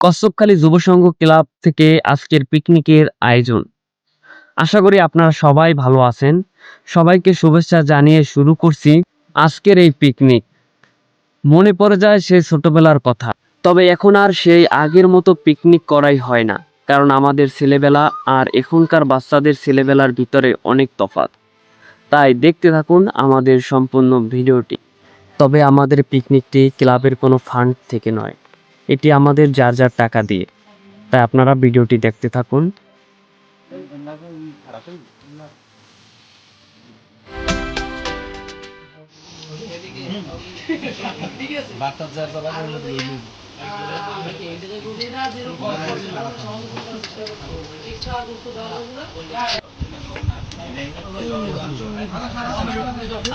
কচ্ছপখালী যুব সংঘ ক্লাব থেকে আজকের পিকনিকের আয়োজন। আশা করি আপনারা সবাই ভালো আছেন। সবাইকে শুভেচ্ছা জানিয়ে শুরু করছি আজকের এই পিকনিক। মনে পড়ে যায় সেই ছোটবেলার কথা। তবে এখন আর সেই আগের মতো পিকনিক করাই হয় না, কারণ আমাদের ছেলেবেলা আর এখনকার বাচ্চাদের ছেলেবেলার ভিতরে অনেক তফাৎ। তাই দেখতে থাকুন আমাদের সম্পূর্ণ ভিডিওটি। তবে আমাদের পিকনিকটি ক্লাবের কোনো ফান্ড থেকে নয়। এটি আমাদের যার যার টাকা দিয়ে। তাই আপনারা ভিডিওটি দেখতে থাকুন।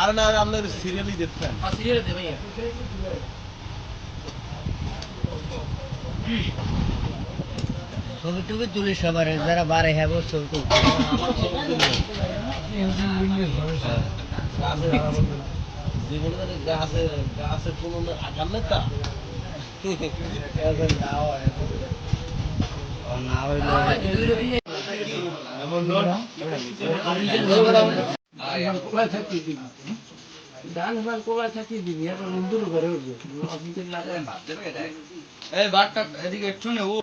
আরে না আপনার সিরিয়ালই দেখতেন ছবি টবি তুলি সবার যারা বারে হ্যাঁ ছবি এই বাটটা এদিকে একটু নে ও।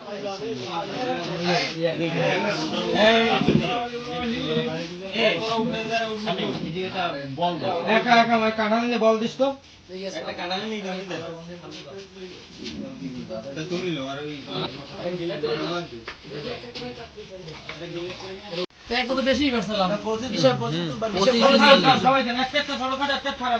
একা একা আমার কাঁঠাল নিয়ে বল দিস তো। তুমি লো আর ওই বেশি ব্যস্ত। পঁচিশ পঁচিশ সবাই একটা একটা ফটো কাটা একটা খারাপ।